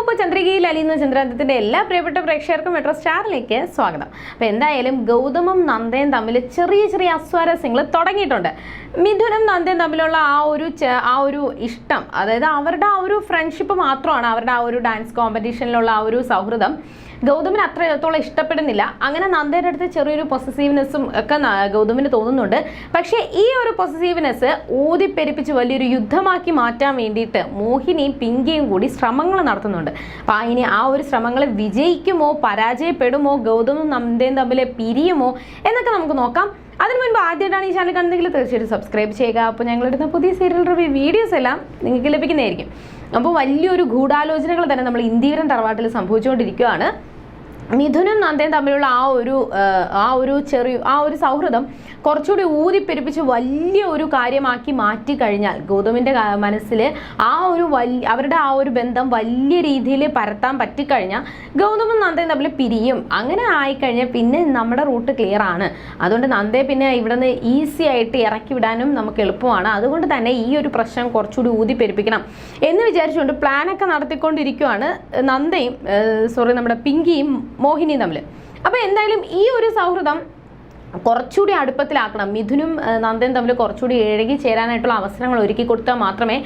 ഇപ്പോൾ ചന്ദ്രികയിൽ അലിയുന്ന ചന്ദ്രാന്തത്തിന്റെ എല്ലാ പ്രിയപ്പെട്ട പ്രേക്ഷകർക്കും മെട്രോ സ്റ്റാറിലേക്ക് സ്വാഗതം. അപ്പോൾ എന്തായാലും ഗൗതമും നന്ദയും തമ്മിൽ ചെറിയ ചെറിയ അസ്വാരസ്യങ്ങൾ തുടങ്ങിയിട്ടുണ്ട്. മിഥുനും നന്ദയും തമ്മിലുള്ള ആ ഒരു ആ ഒരു ഇഷ്ടം അതായത് അവരുടെ ആ ഒരു ഫ്രണ്ട്ഷിപ്പ് മാത്രമാണ് അവരുടെ ആ ഒരു ഡാൻസ് കോമ്പറ്റീഷനിലുള്ള ആ ഒരു സൗഹൃദം. ഗൗതമിന് അത്രത്തോളം ഇഷ്ടപ്പെടുന്നില്ല. അങ്ങനെ നന്ദയുടെ അടുത്ത് ചെറിയൊരു പൊസസീവ്നെസ്സും ഒക്കെ ഗൗതമിന് തോന്നുന്നുണ്ട്. പക്ഷേ ഈ ഒരു പൊസസീവ്നെസ് ഊതിപ്പെരിപ്പിച്ച് വലിയൊരു യുദ്ധമാക്കി മാറ്റാൻ വേണ്ടിയിട്ട് മോഹിനിയും പിങ്കിയും കൂടി ശ്രമങ്ങൾ നടത്തുന്നുണ്ട്. ആ ഇനി ആ ഒരു ശ്രമങ്ങൾ വിജയിക്കുമോ പരാജയപ്പെടുമോ ഗൗതമും നന്ദയും തമ്മിൽ പിരിയുമോ എന്നൊക്കെ നമുക്ക് നോക്കാം. അതിന് മുൻപ് ആദ്യമായിട്ടാണ് ഈ ചാനൽ കാണുന്നതെങ്കിൽ തീർച്ചയായിട്ടും സബ്സ്ക്രൈബ് ചെയ്യുക. അപ്പോൾ ഞങ്ങളിടുന്ന പുതിയ സീരിയൽ റിവ്യൂ വീഡിയോസ് എല്ലാം നിങ്ങൾക്ക് ലഭിക്കുന്നതായിരിക്കും. അപ്പോൾ വലിയൊരു ഗൂഢാലോചനകൾ തന്നെ നമ്മൾ ഇന്ത്യവരൻ തറവാട്ടിൽ സംഭവിച്ചുകൊണ്ടിരിക്കുകയാണ്. മിഥുനും നന്ദയും തമ്മിലുള്ള ആ ഒരു ആ, ഒരു ചെറിയ ആ ഒരു സൗഹൃദം കുറച്ചുകൂടി ഊതിപ്പെരുപ്പിച്ച് വലിയ ഒരു കാര്യമാക്കി മാറ്റി കഴിഞ്ഞാൽ ഗൗതമിന്റെ മനസ്സിൽ ആ ഒരു വലിയ അവരുടെ ആ ഒരു ബന്ധം വലിയ രീതിയിൽ പരത്താൻ പറ്റിക്കഴിഞ്ഞാൽ ഗൗതമും നന്ദയും തമ്മിൽ പിരിയും. അങ്ങനെ ആയിക്കഴിഞ്ഞാൽ പിന്നെ നമ്മുടെ റൂട്ട് ക്ലിയർ ആണ്. അതുകൊണ്ട് നന്ദയെ പിന്നെ ഇവിടെ നിന്ന് ഈസി ആയിട്ട് ഇറക്കി വിടാനും നമുക്ക് എളുപ്പമാണ്. അതുകൊണ്ട് തന്നെ ഈ ഒരു പ്രശ്നം കുറച്ചുകൂടി ഊതിപ്പെരുപ്പിക്കണം എന്ന് വിചാരിച്ചുകൊണ്ട് പ്ലാനൊക്കെ നടത്തിക്കൊണ്ടിരിക്കുകയാണ് നന്ദയും സോറി നമ്മുടെ പിങ്കിയും മോഹിനിയും തമ്മിൽ അപ്പോൾ എന്തായാലും ഈ ഒരു സൗഹൃദം കുറച്ചുകൂടി അടുപ്പത്തിലാക്കണം. മിഥുനും നന്ദനും തമ്മിൽ കുറച്ചുകൂടി ഇഴകി ചേരാനായിട്ടുള്ള അവസരങ്ങൾ ഒരുക്കി കൊടുത്താൽ മാത്രമേ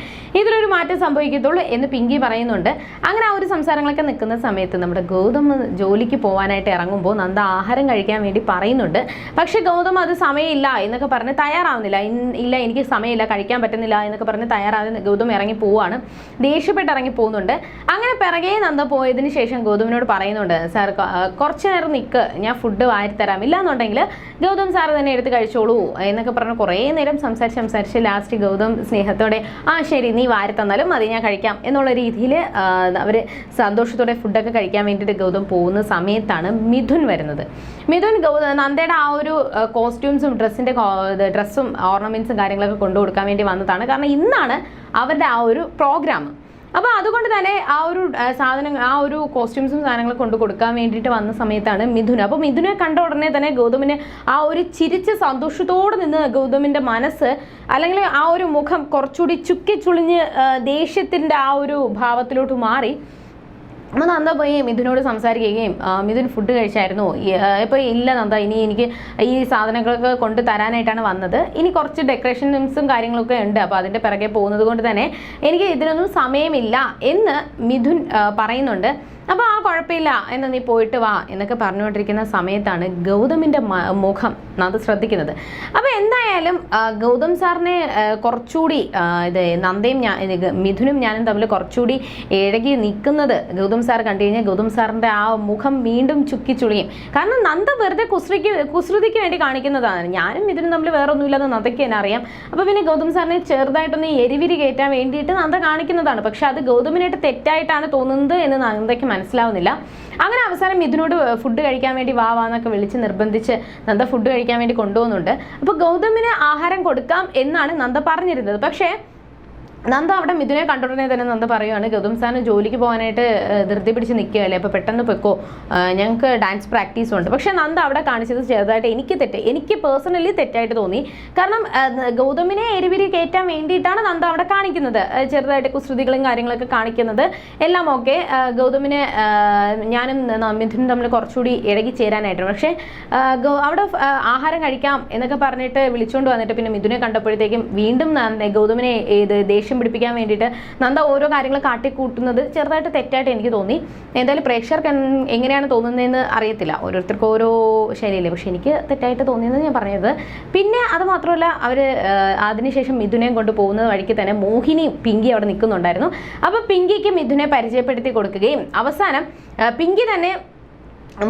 ഇതിലൊരു മാറ്റം സംഭവിക്കത്തുള്ളൂ എന്ന് പിങ്കി പറയുന്നുണ്ട്. അങ്ങനെ ആ ഒരു സംസാരങ്ങളൊക്കെ നിൽക്കുന്ന സമയത്ത് നമ്മുടെ ഗൗതം ജോലിക്ക് പോകാനായിട്ട് ഇറങ്ങുമ്പോൾ നന്ദ ആഹാരം കഴിക്കാൻ വേണ്ടി പറയുന്നുണ്ട്. പക്ഷെ ഗൗതം അത് സമയമില്ല എന്നൊക്കെ പറഞ്ഞ് തയ്യാറാവുന്നില്ല. ഇല്ല എനിക്ക് സമയമില്ല കഴിക്കാൻ പറ്റുന്നില്ല എന്നൊക്കെ പറഞ്ഞ് തയ്യാറാവുന്ന ഗൗതം ഇറങ്ങി പോവാണ്. ദേഷ്യപ്പെട്ട് ഇറങ്ങി പോകുന്നുണ്ട്. അങ്ങനെ പിറകെ നന്ദ പോയതിന് ശേഷം ഗൗതമിനോട് പറയുന്നുണ്ട് സാർ കുറച്ചു നേരം നിൽക്ക് ഞാൻ ഫുഡ് വാരിത്തരാം. ഇല്ലാന്നുണ്ടെങ്കിൽ ഗൗതം സാർ തന്നെ എടുത്ത് കഴിച്ചോളൂ എന്നൊക്കെ പറഞ്ഞ് കുറേ നേരം സംസാരിച്ച് സംസാരിച്ച് ലാസ്റ്റ് ഗൗതം സ്നേഹത്തോടെ ആ ശരി നീ വാരി തന്നാലും മതി ഞാൻ കഴിക്കാം. എന്നുള്ള രീതിയിൽ അവർ സന്തോഷത്തോടെ ഫുഡൊക്കെ കഴിക്കാൻ വേണ്ടിയിട്ട് ഗൗതം പോകുന്ന സമയത്താണ് മിഥുൻ വരുന്നത്. മിഥുൻ ഗൗതം നന്ദയുടെ ആ ഒരു കോസ്റ്റ്യൂംസും ഡ്രസ്സിന്റെ ഡ്രസ്സും ഓർണമെന്റ്സും കാര്യങ്ങളൊക്കെ കൊണ്ടു കൊടുക്കാൻ വേണ്ടി വന്നതാണ്. കാരണം ഇന്നാണ് അവരുടെ ആ ഒരു പ്രോഗ്രാം അപ്പോൾ അതുകൊണ്ട് തന്നെ ആ ഒരു സാധനം ആ ഒരു കോസ്റ്റ്യൂംസും സാധനങ്ങളും കൊണ്ട് കൊടുക്കാൻ വേണ്ടിയിട്ട് വന്ന സമയത്താണ് മിഥുന. അപ്പോൾ മിഥുനെ കണ്ട ഉടനെ തന്നെ ഗൗതമിന് ആ ഒരു ചിരിച്ച സന്തോഷത്തോടെ നിന്ന് ഗൗതമിന്റെ മനസ്സ് അല്ലെങ്കിൽ ആ ഒരു മുഖം കുറച്ചുകൂടി ചുക്കി ചുളിഞ്ഞ് ദേഷ്യത്തിന്റെ ആ ഒരു ഭാവത്തിലോട്ട് മാറി. അപ്പോൾ നന്ദ പോയി മിഥുനോട് സംസാരിക്കുകയും മിഥുൻ ഫുഡ് കഴിച്ചായിരുന്നു. ഇപ്പോൾ ഇല്ല നന്ദ ഇനി എനിക്ക് ഈ സാധനങ്ങളൊക്കെ കൊണ്ട് തരാനായിട്ടാണ് വന്നത്. ഇനി കുറച്ച് ഡെക്കറേഷൻസും കാര്യങ്ങളൊക്കെ ഉണ്ട്. അപ്പോൾ അതിന്റെ പിറകെ പോകുന്നത് കൊണ്ട് തന്നെ എനിക്ക് ഇതിനൊന്നും സമയമില്ല എന്ന് മിഥുൻ പറയുന്നുണ്ട്. അപ്പോൾ ആ കുഴപ്പമില്ല എന്ന് നീ പോയിട്ട് വാ എന്നൊക്കെ പറഞ്ഞുകൊണ്ടിരിക്കുന്ന സമയത്താണ് ഗൗതമിന്റെ മുഖം നന്ദ ശ്രദ്ധിക്കുന്നത്. എന്തായാലും ഗൗതം സാറിനെ കുറച്ചുകൂടി ഇത് നന്ദയും ഞാൻ മിഥുനും ഞാനും തമ്മിൽ കുറച്ചുകൂടി ഇഴകി നിൽക്കുന്നത് ഗൗതം സാർ കണ്ടു കഴിഞ്ഞാൽ ഗൗതം സാറിന്റെ ആ മുഖം വീണ്ടും ചുക്കി ചുളിയും. കാരണം നന്ദ വെറുതെ കുസൃതിക്ക് കുസൃതിക്ക് വേണ്ടി കാണിക്കുന്നതാണ്. ഞാനും മിഥുനും തമ്മിൽ വേറെ ഒന്നുമില്ലെന്ന് നന്ദയ്ക്ക് തന്നെ അറിയാം. അപ്പോൾ പിന്നെ ഗൗതം സാറിനെ ചെറുതായിട്ടൊന്ന് എരിവിരി കയറ്റാൻ വേണ്ടിയിട്ട് നന്ദ കാണിക്കുന്നതാണ്. പക്ഷെ അത് ഗൗതമിനായിട്ട് തെറ്റായിട്ടാണ് തോന്നുന്നത് എന്ന് നന്ദയ്ക്ക് മനസ്സിലാവുന്നില്ല. അങ്ങനെ അവസാനം മിഥുനോട് ഫുഡ് കഴിക്കാൻ വേണ്ടി വാ വാ എന്നൊക്കെ വിളിച്ച് നിർബന്ധിച്ച് നന്ദ ഫുഡ് കഴിക്കാൻ വേണ്ടി കൊണ്ടുപോകുന്നുണ്ട്. അപ്പോൾ ഗൗതമിന് ആഹാരം കൊടുക്കാം എന്നാണ് നന്ദ പറഞ്ഞിരുന്നത്. പക്ഷേ നന്ദ അവിടെ മിഥുനെ കണ്ടുടനെ തന്നെ നന്ദ പറയുവാണ്. ഗൗതം സാറിന് ജോലിക്ക് പോകാനായിട്ട് ധൃതി പിടിച്ച് നിൽക്കുകയല്ലേ? അപ്പോൾ പെട്ടെന്ന് പൊയ്ക്കോ. ഞങ്ങൾക്ക് ഡാൻസ് പ്രാക്ടീസ് ഉണ്ട്. പക്ഷേ നന്ദ അവിടെ കാണിച്ചത് ചെറുതായിട്ട് എനിക്ക് തെറ്റ് എനിക്ക് പേഴ്സണലി തെറ്റായിട്ട് തോന്നി. കാരണം ഗൗതമിനെ എരിവിരി കയറ്റാൻ വേണ്ടിയിട്ടാണ് നന്ദ അവിടെ കാണിക്കുന്നത്. ചെറുതായിട്ട് കുസൃതികളും കാര്യങ്ങളൊക്കെ കാണിക്കുന്നത്. എല്ലാം ഓക്കെ. ഗൗതമിനെ ഞാനും മിഥുനും തമ്മിൽ കുറച്ചുകൂടി ഇഴകി ചേരാനായിട്ട്. പക്ഷേ അവിടെ ആഹാരം കഴിക്കാം എന്നൊക്കെ പറഞ്ഞിട്ട് വിളിച്ചുകൊണ്ട് വന്നിട്ട് പിന്നെ മിഥുനെ കണ്ടപ്പോഴത്തേക്കും വീണ്ടും ഗൗതമിനെ ഇത് ദേഷ്യം പിടിപ്പിക്കാൻ വേണ്ടിയിട്ട് നന്ദ ഓരോ കാര്യങ്ങൾ കാട്ടിക്കൂട്ടുന്നത് ചെറുതായിട്ട് തെറ്റായിട്ട് എനിക്ക് തോന്നി. എന്തായാലും പ്രേക്ഷകർക്ക് എങ്ങനെയാണ് തോന്നുന്നതെന്ന് അറിയത്തില്ല. ഓരോരുത്തർക്കും ഓരോ ശൈലിയില്ലേ. പക്ഷെ എനിക്ക് തെറ്റായിട്ട് തോന്നിയെന്ന് ഞാൻ പറഞ്ഞത്. പിന്നെ അത് മാത്രമല്ല അവർ അതിനുശേഷം മിഥുനെയും കൊണ്ട് പോകുന്ന വഴിക്ക് തന്നെ മോഹിനി പിങ്കി അവിടെ നിൽക്കുന്നുണ്ടായിരുന്നു. അപ്പോൾ പിങ്കിക്ക് മിഥുനെ പരിചയപ്പെടുത്തി കൊടുക്കുകയും അവസാനം പിങ്കി തന്നെ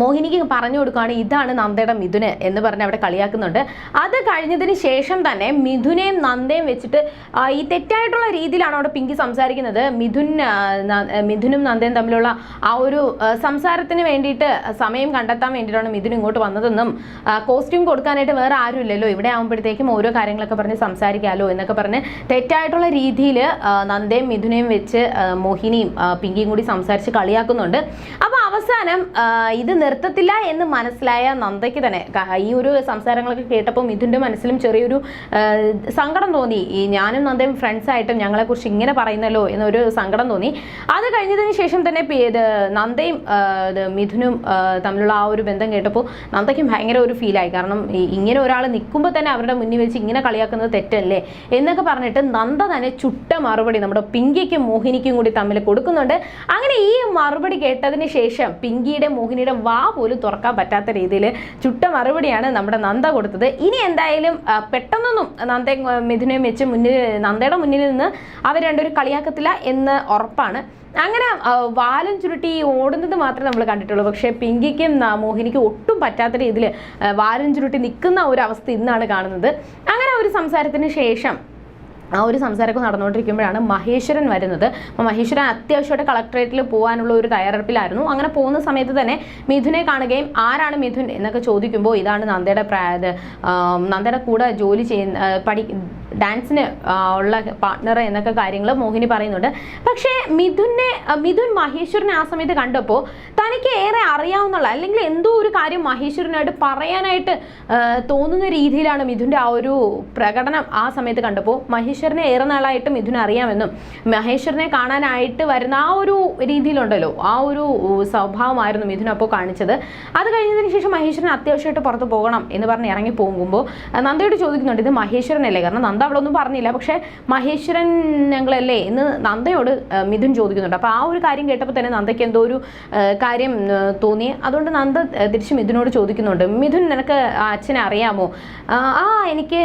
മോഹിനിക്ക് പറഞ്ഞു കൊടുക്കുകയാണ് ഇതാണ് നന്ദയുടെ മിഥുന് എന്ന് പറഞ്ഞ് അവിടെ കളിയാക്കുന്നുണ്ട്. അത് കഴിഞ്ഞതിന് ശേഷം തന്നെ മിഥുനെയും നന്ദയും വെച്ചിട്ട് ഈ തെറ്റായിട്ടുള്ള രീതിയിലാണ് അവിടെ പിങ്കി സംസാരിക്കുന്നത്. മിഥുൻ മിഥുനും നന്ദയും തമ്മിലുള്ള ആ ഒരു സംസാരത്തിന് വേണ്ടിയിട്ട് സമയം കണ്ടെത്താൻ വേണ്ടിയിട്ടാണ് മിഥുൻ ഇങ്ങോട്ട് വന്നതെന്നും കോസ്റ്റ്യൂം കൊടുക്കാനായിട്ട് വേറെ ആരുമില്ലല്ലോ. ഇവിടെ ആകുമ്പോഴത്തേക്കും ഓരോ കാര്യങ്ങളൊക്കെ പറഞ്ഞ് സംസാരിക്കാമല്ലോ എന്നൊക്കെ പറഞ്ഞ് തെറ്റായിട്ടുള്ള രീതിയിൽ നന്ദയും മിഥുനെയും വെച്ച് മോഹിനിയും പിങ്കിയും കൂടി സംസാരിച്ച് കളിയാക്കുന്നുണ്ട്. അപ്പോൾ അവസാനം ഇത് നിർത്തത്തില്ല എന്ന് മനസ്സിലായ നന്ദയ്ക്ക് തന്നെ ഈ ഒരു സംസാരങ്ങളൊക്കെ കേട്ടപ്പോൾ മിഥുന്റെ മനസ്സിലും ചെറിയൊരു സങ്കടം തോന്നി. ഈ ഞാനും നന്ദയും ഫ്രണ്ട്സ് ആയിട്ടും ഞങ്ങളെക്കുറിച്ച് ഇങ്ങനെ പറയുന്നല്ലോ എന്നൊരു സങ്കടം തോന്നി. അത് കഴിഞ്ഞതിന് ശേഷം തന്നെ നന്ദയും മിഥുനും തമ്മിലുള്ള ആ ഒരു ബന്ധം കേട്ടപ്പോൾ നന്ദയ്ക്കും ഭയങ്കര ഒരു ഫീലായി കാരണം ഇങ്ങനെ ഒരാൾ നിൽക്കുമ്പോൾ തന്നെ അവരുടെ മുന്നിൽ വെച്ച് ഇങ്ങനെ കളിയാക്കുന്നത് തെറ്റല്ലേ? എന്നൊക്കെ പറഞ്ഞിട്ട് നന്ദ തന്നെ ചുട്ട മറുപടി നമ്മുടെ പിങ്കിക്കും മോഹിനിക്കും കൂടി തമ്മിൽ കൊടുക്കുന്നുണ്ട്. അങ്ങനെ ഈ മറുപടി കേട്ടതിന് ശേഷം പിങ്കിയുടെ മോഹിനിയുടെ വാ പോലും തുറക്കാൻ പറ്റാത്ത രീതിയിൽ ചുട്ട മറുപടിയാണ് നമ്മുടെ നന്ദ കൊടുത്തത്. ഇനി എന്തായാലും പെട്ടെന്നൊന്നും നന്ദ മിഥുനയും വെച്ച് മുന്നിൽ നന്ദയുടെ മുന്നിൽ നിന്ന് അവർ രണ്ടുപേരും കളിയാക്കത്തില്ല എന്ന് ഉറപ്പാണ്. അങ്ങനെ വാലും ചുരുട്ടി ഓടുന്നത് മാത്രമേ നമ്മൾ കണ്ടിട്ടുള്ളൂ. പക്ഷേ പിങ്കിക്കും മോഹിനിക്കും ഒട്ടും പറ്റാത്ത രീതിയിൽ വാലും ചുരുട്ടി നിൽക്കുന്ന ഒരു അവസ്ഥ ഇന്നാണ് കാണുന്നത്. അങ്ങനെ ഒരു സംസാരത്തിന് ശേഷം ആ ഒരു സംസാരമൊക്കെ നടന്നുകൊണ്ടിരിക്കുമ്പോഴാണ് മഹേശ്വരൻ വരുന്നത്. അപ്പോൾ മഹേശ്വരൻ അത്യാവശ്യമായിട്ട് കളക്ടറേറ്റിൽ പോകാനുള്ള ഒരു തയ്യാറെടുപ്പിലായിരുന്നു. അങ്ങനെ പോകുന്ന സമയത്ത് തന്നെ മിഥുനെ കാണുകയും ആരാണ് മിഥുൻ എന്നൊക്കെ ചോദിക്കുമ്പോൾ ഇതാണ് നന്ദയുടെ നന്ദയുടെ കൂടെ ജോലി ചെയ്യുന്ന പഠി ഡാൻസിന് ഉള്ള പാർട്ട്ണർ എന്നൊക്കെ കാര്യങ്ങൾ മോഹിനി പറയുന്നുണ്ട്. പക്ഷേ മിഥുനെ മിഥുൻ മഹേശ്വരനെ ആ സമയത്ത് കണ്ടപ്പോൾ തനിക്ക് ഏറെ അറിയാവുന്നുള്ള അല്ലെങ്കിൽ എന്തോ ഒരു കാര്യം മഹേശ്വരനായിട്ട് പറയാനായിട്ട് തോന്നുന്ന രീതിയിലാണ് മിഥുന്റെ ആ ഒരു പ്രകടനം ആ സമയത്ത് കണ്ടപ്പോൾ മഹേശ്വരനെ ഏറെ നാളായിട്ട് മിഥുൻ അറിയാമെന്നും മഹേശ്വരനെ കാണാനായിട്ട് വരുന്ന ആ ഒരു രീതിയിലുണ്ടല്ലോ ആ ഒരു സ്വഭാവമായിരുന്നു മിഥുൻ അപ്പോൾ കാണിച്ചത്. അത് കഴിഞ്ഞതിന് ശേഷം മഹേശ്വരൻ അത്യാവശ്യമായിട്ട് പുറത്ത് പോകണം എന്ന് പറഞ്ഞ് ഇറങ്ങി പോകുമ്പോൾ നന്ദയോട് ചോദിക്കുന്നുണ്ട് ഇത് മഹേശ്വരനല്ലേ? കാരണം നന്ദ അവിടെ അവളൊന്നും പറഞ്ഞില്ല. പക്ഷേ മഹേശ്വരൻ ഞങ്ങളല്ലേ എന്ന് നന്ദയോട് മിഥുൻ ചോദിക്കുന്നുണ്ട്. അപ്പോൾ ആ ഒരു കാര്യം കേട്ടപ്പോൾ തന്നെ നന്ദയ്ക്ക് എന്തോ ഒരു കാര്യം തോന്നി. അതുകൊണ്ട് നന്ദ തിരിച്ച് മിഥുനോട് ചോദിക്കുന്നുണ്ട്. മിഥുൻ നിനക്ക് അച്ഛനെ അറിയാമോ? ആ എനിക്ക്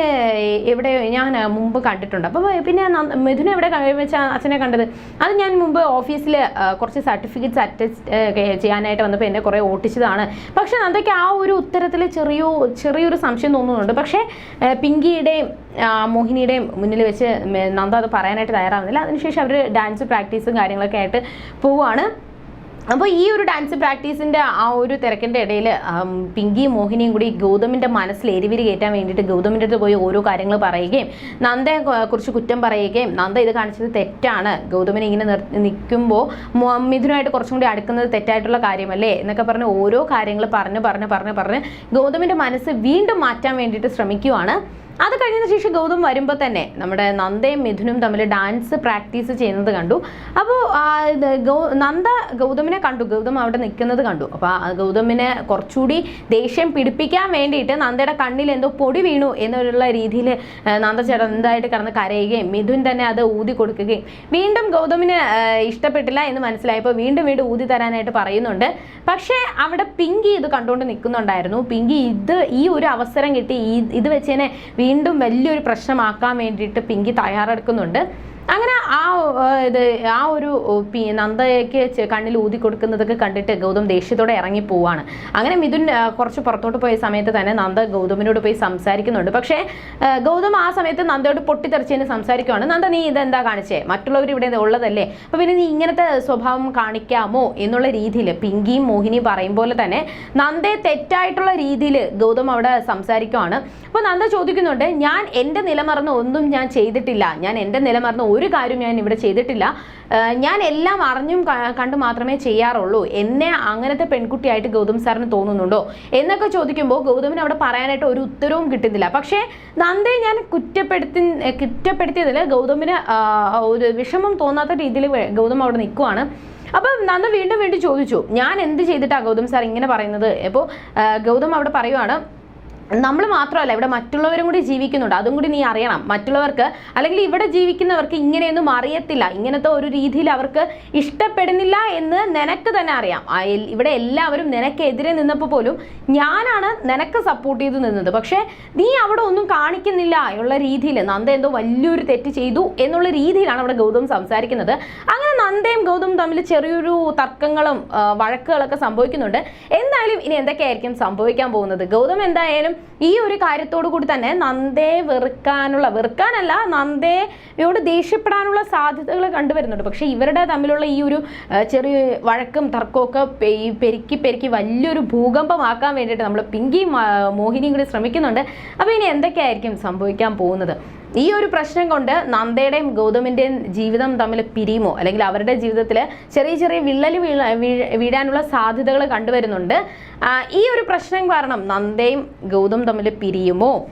എവിടെ ഞാൻ മുമ്പ് കണ്ടിട്ടുണ്ട്. അപ്പോൾ പിന്നെ നന്ദ- മിഥുൻ എവിടെ വെച്ചാൽ അച്ഛനെ കണ്ടത്? അത് ഞാൻ മുമ്പ് ഓഫീസിൽ കുറച്ച് സർട്ടിഫിക്കറ്റ്സ് അറ്റസ്റ്റ് ചെയ്യാനായിട്ട് വന്നപ്പോൾ എന്നെ കുറേ ഓട്ടിച്ചതാണ്. പക്ഷേ നന്ദയ്ക്ക് ആ ഒരു ഉത്തരത്തിൽ ചെറിയ ചെറിയൊരു സംശയം തോന്നുന്നുണ്ട്. പക്ഷേ പിങ്കിയുടെയും മോഹിനിയുടെയും മുന്നിൽ വെച്ച് നന്ദ അത് പറയാനായിട്ട് തയ്യാറാവുന്നില്ല. അതിനുശേഷം അവർ ഡാൻസ് പ്രാക്ടീസും കാര്യങ്ങളൊക്കെ ആയിട്ട് പോവുകയാണ് അപ്പോൾ ഈ ഒരു ഡാൻസ് പ്രാക്ടീസിന്റെ ആ ഒരു തിരക്കിന്റെ ഇടയിൽ പിങ്കിയും മോഹിനിയും കൂടി ഗൗതമിന്റെ മനസ്സിൽ എരിവിരി കയറ്റാൻ വേണ്ടിയിട്ട് ഗൗതമിന്റെ അടുത്ത് പോയി ഓരോ കാര്യങ്ങൾ പറയുകയും നന്ദയെ കുറിച്ച് കുറ്റം പറയുകയും നന്ദ ഇത് കാണിച്ചത് തെറ്റാണ്. ഗൗതമിനെ ഇങ്ങനെ നിൽക്കുമ്പോൾ മിഥുനായിട്ട് കുറച്ചും കൂടി അടുക്കുന്നത് തെറ്റായിട്ടുള്ള കാര്യമല്ലേ? എന്നൊക്കെ പറഞ്ഞ് ഓരോ കാര്യങ്ങൾ പറഞ്ഞ് പറഞ്ഞ് പറഞ്ഞ് പറഞ്ഞ് ഗൗതമിന്റെ മനസ്സ് വീണ്ടും മാറ്റാൻ വേണ്ടിയിട്ട് ശ്രമിക്കുവാണ്. അത് കഴിഞ്ഞ ശേഷം ഗൗതം വരുമ്പോൾ തന്നെ നമ്മുടെ നന്ദയും മിഥുനും തമ്മിൽ ഡാൻസ് പ്രാക്ടീസ് ചെയ്യുന്നത് കണ്ടു. അപ്പോൾ നന്ദ ഗൗതമിനെ കണ്ടു. ഗൗതം അവിടെ നിൽക്കുന്നത് കണ്ടു. അപ്പോൾ ഗൗതമിനെ കുറച്ചുകൂടി ദേഷ്യം പിടിപ്പിക്കാൻ വേണ്ടിയിട്ട് നന്ദയുടെ കണ്ണിൽ എന്തോ പൊടി വീണു എന്നുള്ള രീതിയിൽ നന്ദ ചെറുതായിട്ട് കിടന്ന് കരയുകയും മിഥുൻ തന്നെ അത് ഊതി കൊടുക്കുകയും. വീണ്ടും ഗൗതമിന് ഇഷ്ടപ്പെട്ടില്ല എന്ന് മനസ്സിലായപ്പോൾ വീണ്ടും വീണ്ടും ഊതി തരാനായിട്ട് പറയുന്നുണ്ട്. പക്ഷേ അവിടെ പിങ്കി ഇത് കണ്ടുകൊണ്ട് നിൽക്കുന്നുണ്ടായിരുന്നു. പിങ്കി ഇത് ഈ ഒരു അവസരം കിട്ടി. ഇത് വെച്ചതിനെ വീണ്ടും വലിയൊരു പ്രശ്നമാക്കാൻ വേണ്ടിയിട്ട് പിങ്കി തയ്യാറെടുക്കുന്നുണ്ട്. അങ്ങനെ ആ ഇത് ആ ഒരു നന്ദയ്ക്ക് കണ്ണിൽ ഊതി കൊടുക്കുന്നതൊക്കെ കണ്ടിട്ട് ഗൗതം ദേഷ്യത്തോടെ ഇറങ്ങി പോവാണ്. അങ്ങനെ മിഥുൻ കുറച്ച് പുറത്തോട്ട് പോയ സമയത്ത് തന്നെ നന്ദ ഗൗതമിനോട് പോയി സംസാരിക്കുന്നുണ്ട്. പക്ഷേ ഗൗതം ആ സമയത്ത് നന്ദയോട് പൊട്ടിത്തെറിച്ചതിന് സംസാരിക്കുവാണ്. നന്ദ നീ ഇതെന്താ കാണിച്ചേ? മറ്റുള്ളവർ ഇവിടെ ഉള്ളതല്ലേ? അപ്പോൾ പിന്നെ നീ ഇങ്ങനത്തെ സ്വഭാവം കാണിക്കാമോ എന്നുള്ള രീതിയിൽ പിങ്കിയും മോഹിനിയും പറയും പോലെ തന്നെ നന്ദയെ തെറ്റായിട്ടുള്ള രീതിയിൽ ഗൗതം അവിടെ സംസാരിക്കുവാണ്. അപ്പോൾ നന്ദ ചോദിക്കുന്നുണ്ട് ഞാൻ എന്റെ നിലമറന്ന് ഒന്നും ഞാൻ ചെയ്തിട്ടില്ല. ഞാൻ എന്റെ നിലമറന്ന് ഒരു കാര്യം ഞാൻ ഇവിടെ ചെയ്തിട്ടില്ല. ഞാൻ എല്ലാം അറിഞ്ഞും കണ്ടു മാത്രമേ ചെയ്യാറുള്ളൂ. എന്നെ അങ്ങനത്തെ പെൺകുട്ടിയായിട്ട് ഗൗതം സാറിന് തോന്നുന്നുണ്ടോ? എന്നൊക്കെ ചോദിക്കുമ്പോൾ ഗൗതമിന് അവിടെ പറയാനായിട്ട് ഒരു ഉത്തരവും കിട്ടുന്നില്ല. പക്ഷേ നന്ദയെ ഞാൻ കുറ്റപ്പെടുത്തി കുറ്റപ്പെടുത്തിയതിൽ ഗൗതമിന് ഒരു വിഷമം തോന്നാത്ത രീതിയിൽ ഗൗതം അവിടെ നിൽക്കുവാണ്. അപ്പം നന്ദ വീണ്ടും വീണ്ടും ചോദിച്ചു ഞാൻ എന്ത് ചെയ്തിട്ടാണ് ഗൗതം സാർ ഇങ്ങനെ പറയുന്നത്? അപ്പോൾ ഗൗതം അവിടെ പറയുവാണ് നമ്മൾ മാത്രമല്ല ഇവിടെ മറ്റുള്ളവരും കൂടി ജീവിക്കുന്നുണ്ട്. അതും കൂടി നീ അറിയണം. മറ്റുള്ളവർക്ക് അല്ലെങ്കിൽ ഇവിടെ ജീവിക്കുന്നവർക്ക് ഇങ്ങനെയൊന്നും അറിയത്തില്ല. ഇങ്ങനത്തെ ഒരു രീതിയിൽ അവർക്ക് ഇഷ്ടപ്പെടുന്നില്ല എന്ന് നിനക്ക് തന്നെ അറിയാം. ഇവിടെ എല്ലാവരും നിനക്കെതിരെ നിന്നപ്പോൾ പോലും ഞാനാണ് നിനക്ക് സപ്പോർട്ട് ചെയ്ത് നിന്നത്. പക്ഷേ നീ അവിടെ ഒന്നും കാണിക്കുന്നില്ല ഉള്ള രീതിയിൽ നന്ദ എന്തോ വലിയൊരു തെറ്റ് ചെയ്തു എന്നുള്ള രീതിയിലാണ് അവിടെ ഗൗതം സംസാരിക്കുന്നത്. അങ്ങനെ നന്ദയും ഗൗതവും തമ്മിൽ ചെറിയൊരു തർക്കങ്ങളും വഴക്കുകളൊക്കെ സംഭവിക്കുന്നുണ്ട്. എന്തായാലും ഇനി എന്തൊക്കെയായിരിക്കും സംഭവിക്കാൻ പോകുന്നത്? ഗൗതം എന്തായാലും ഈ ഒരു കാര്യത്തോടു കൂടി തന്നെ നന്ദയെ വെറുക്കാനുള്ള വെറുക്കാനല്ല നന്ദയോട് ദേഷ്യപ്പെടാനുള്ള സാധ്യതകൾ കണ്ടുവരുന്നുണ്ട്. പക്ഷേ ഇവരുടെ തമ്മിലുള്ള ഈ ഒരു ചെറിയ വഴക്കും പെ- ഈ പെരുക്കി പെരുക്കി വലിയൊരു ഭൂകമ്പമാക്കാൻ വേണ്ടിയിട്ട് നമ്മൾ പിങ്കിയും ആ, മോഹിനിയും കൂടി ശ്രമിക്കുന്നുണ്ട്. അപ്പോൾ ഇനി എന്തൊക്കെയായിരിക്കും സംഭവിക്കാൻ പോകുന്നത്? ഈ ഒരു പ്രശ്നം കൊണ്ട് നന്ദയുടെയും ഗൗതമിന്റെയും ജീവിതം തമ്മിൽ പിരിയുമോ? അല്ലെങ്കിൽ അവരുടെ ജീവിതത്തിൽ ചെറിയ ചെറിയ വിള്ളൽ വീഴ വീഴ- വീഴാനുള്ള സാധ്യതകൾ കണ്ടുവരുന്നുണ്ട്. ഈ ഒരു പ്രശ്നം കാരണം നന്ദയും ഗൗതം തമ്മിൽ പിരിയുമോ?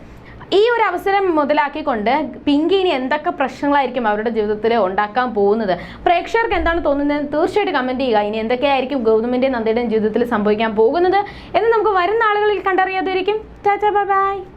ഈ ഒരു അവസരം മുതലാക്കിക്കൊണ്ട് പിങ്കി ഇനി എന്തൊക്കെ പ്രശ്നങ്ങളായിരിക്കും അവരുടെ ജീവിതത്തിൽ ഉണ്ടാക്കാൻ പോകുന്നത്? പ്രേക്ഷകർക്ക് എന്താണ് തോന്നുന്നത്? തീർച്ചയായിട്ടും കമന്റ് ചെയ്യുക. ഇനി എന്തൊക്കെയായിരിക്കും ഗൗതമിന്റെയും നന്ദയുടെയും ജീവിതത്തിൽ സംഭവിക്കാൻ പോകുന്നത് എന്ന് നമുക്ക് വരുന്ന ആളുകളിൽ കണ്ടറിയാതിരിക്കും ടാറ്റാ ബൈ.